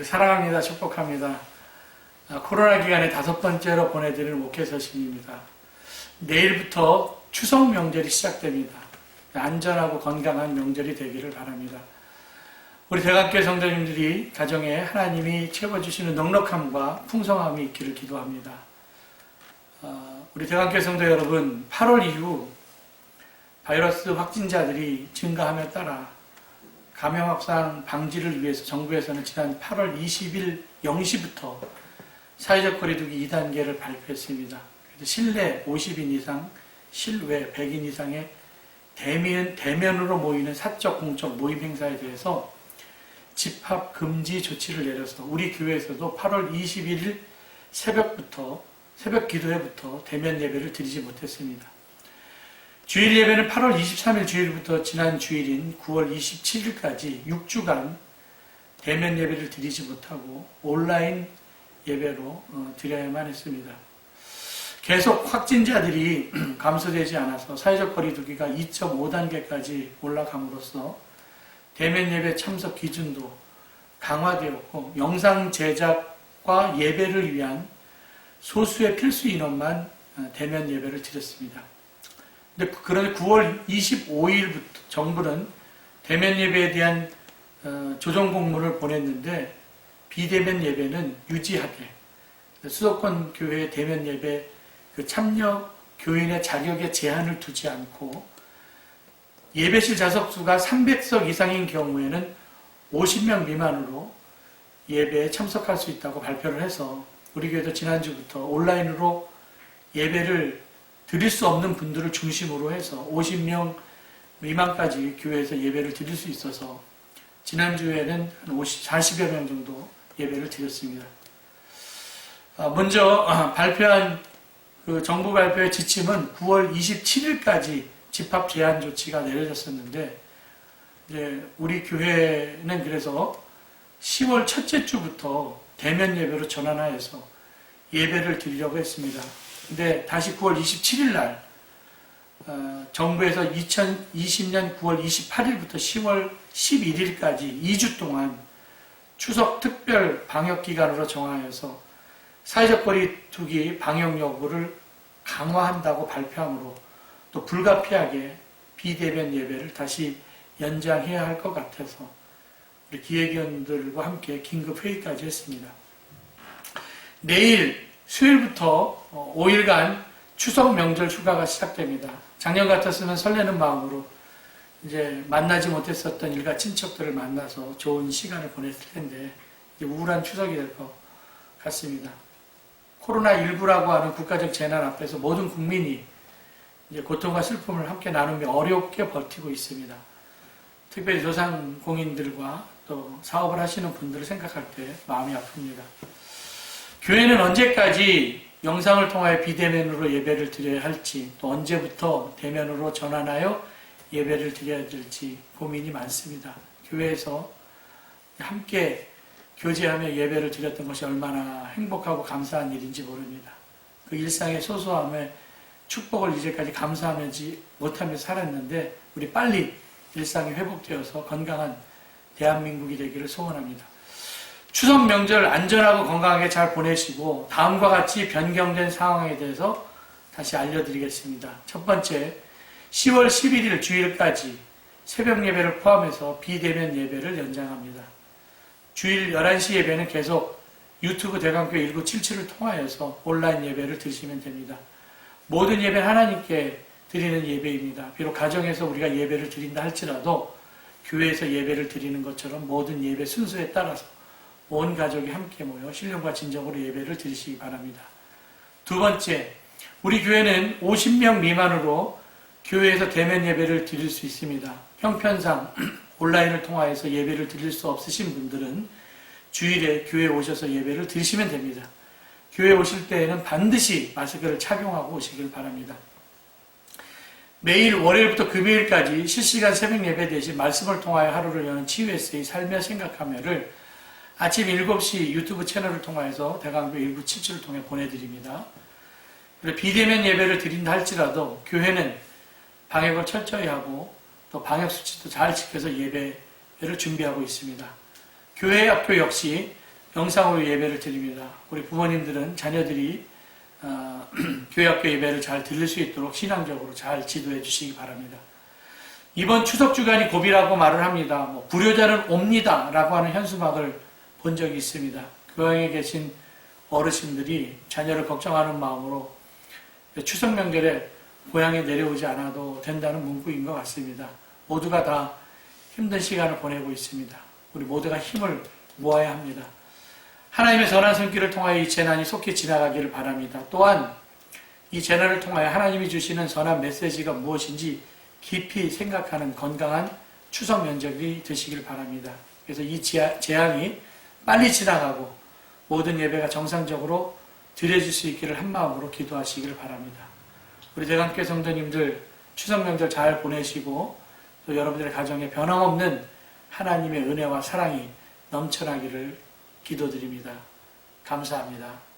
우리 사랑합니다. 축복합니다. 아, 코로나 기간에 다섯 번째로 보내드리는 목회 서신입니다. 내일부터 추석 명절이 시작됩니다. 안전하고 건강한 명절이 되기를 바랍니다. 우리 대학교 성도님들이 가정에 하나님이 채워주시는 넉넉함과 풍성함이 있기를 기도합니다. 어, 우리 대학교 성도 여러분, 8월 이후 바이러스 확진자들이 증가함에 따라 감염 확산 방지를 위해서 정부에서는 지난 8월 20일 0시부터 사회적 거리두기 2단계를 발표했습니다. 실내 50인 이상, 실외 100인 이상의 대면, 대면으로 모이는 사적 공적 모임 행사에 대해서 집합 금지 조치를 내려서 우리 교회에서도 8월 21일 새벽부터 새벽 기도회부터 대면 예배를 드리지 못했습니다. 주일 예배는 8월 23일 주일부터 지난 주일인 9월 27일까지 6주간 대면 예배를 드리지 못하고 온라인 예배로 어, 드려야만 했습니다. 계속 확진자들이 감소되지 않아서 사회적 거리두기가 2.5단계까지 올라감으로써 대면 예배 참석 기준도 강화되었고 영상 제작과 예배를 위한 소수의 필수 인원만 어, 대면 예배를 드렸습니다. 그런데 9월 25일부터 정부는 대면 예배에 대한 어, 조정 공문을 보냈는데 비대면 예배는 유지하게. 수도권 교회 대면 예배 그 참여 교인의 자격에 제한을 두지 않고 예배실 좌석 수가 300석 이상인 경우에는 50명 미만으로 예배에 참석할 수 있다고 발표를 해서 우리 교회도 지난주부터 온라인으로 예배를 드릴 수 없는 분들을 중심으로 해서 50명 미만까지 교회에서 예배를 드릴 수 있어서 지난주에는 한 50, 40여 명 정도 예배를 드렸습니다. 아, 먼저 아, 발표한 그 정부 발표의 지침은 9월 27일까지 집합 제한 조치가 내려졌었는데 이제 우리 교회는 그래서 10월 첫째 주부터 대면 예배로 전환하여서 예배를 드리려고 했습니다. 근데 다시 9월 27일 날 어, 정부에서 2020년 9월 28일부터 10월 11일까지 2주 동안 추석 특별 방역 기간으로 정하여서 사회적 거리두기 방역 여부를 강화한다고 발표하므로 또 불가피하게 비대면 예배를 다시 연장해야 할 것 같아서 우리 기획위원들과 함께 긴급 회의까지 했습니다. 내일 수요일부터 5일간 추석 명절 휴가가 시작됩니다. 작년 같았으면 설레는 마음으로 이제 만나지 못했었던 일가 친척들을 만나서 좋은 시간을 보냈을 텐데 우울한 추석이 될 것 같습니다. 코로나19라고 하는 국가적 재난 앞에서 모든 국민이 이제 고통과 슬픔을 함께 나누며 어렵게 버티고 있습니다. 특별히 소상공인들과 또 사업을 하시는 분들을 생각할 때 마음이 아픕니다. 교회는 언제까지 영상을 통하여 비대면으로 예배를 드려야 할지 또 언제부터 대면으로 전환하여 예배를 드려야 될지 고민이 많습니다. 교회에서 함께 교제하며 예배를 드렸던 것이 얼마나 행복하고 감사한 일인지 모릅니다. 그 일상의 소소함에 축복을 이제까지 감사하지 못하면서 살았는데 우리 빨리 일상이 회복되어서 건강한 대한민국이 되기를 소원합니다. 추석 명절 안전하고 건강하게 잘 보내시고 다음과 같이 변경된 상황에 대해서 다시 알려드리겠습니다. 첫 번째, 10월 11일 주일까지 새벽 예배를 포함해서 비대면 예배를 연장합니다. 주일 11시 예배는 계속 유튜브 대강교 1977을 통하여서 온라인 예배를 드시면 됩니다. 모든 예배는 하나님께 드리는 예배입니다. 비록 가정에서 우리가 예배를 드린다 할지라도 교회에서 예배를 드리는 것처럼 모든 예배 순서에 따라서 온 가족이 함께 모여 신령과 진정으로 예배를 드리시기 바랍니다. 두 번째, 우리 교회는 50명 미만으로 교회에서 대면 예배를 드릴 수 있습니다. 형편상 온라인을 통하여서 예배를 드릴 수 없으신 분들은 주일에 교회에 오셔서 예배를 드리시면 됩니다. 교회 오실 때에는 반드시 마스크를 착용하고 오시길 바랍니다. 매일 월요일부터 금요일까지 실시간 새벽 예배 대신 말씀을 통하여 하루를 여는 치유에세이 살며 생각하며를 아침 7시 유튜브 채널을 통하여서 대강교 1977을 통해 보내드립니다. 비대면 예배를 드린다 할지라도 교회는 방역을 철저히 하고 또 방역 수칙도 잘 지켜서 예배를 준비하고 있습니다. 교회 학교 역시 영상으로 예배를 드립니다. 우리 부모님들은 자녀들이 어, 교회 학교 예배를 잘 들을 수 있도록 신앙적으로 잘 지도해 주시기 바랍니다. 이번 추석 주간이 고비라고 말을 합니다. 뭐 불효자는 옵니다라고 하는 현수막을 본 적이 있습니다. 교양에 계신 어르신들이 자녀를 걱정하는 마음으로 추석 명절에 고향에 내려오지 않아도 된다는 문구인 것 같습니다. 모두가 다 힘든 시간을 보내고 있습니다. 우리 모두가 힘을 모아야 합니다. 하나님의 선한 손길을 통하여 이 재난이 속히 지나가기를 바랍니다. 또한 이 재난을 통하여 하나님이 주시는 선한 메시지가 무엇인지 깊이 생각하는 건강한 추석 면접이 되시길 바랍니다. 그래서 이 재앙이 빨리 지나가고 모든 예배가 정상적으로 드려질 수 있기를 한 마음으로 기도하시기를 바랍니다. 우리 대강교 성도님들 추석 명절 잘 보내시고 또 여러분들의 가정에 변함없는 하나님의 은혜와 사랑이 넘쳐나기를 기도드립니다. 감사합니다.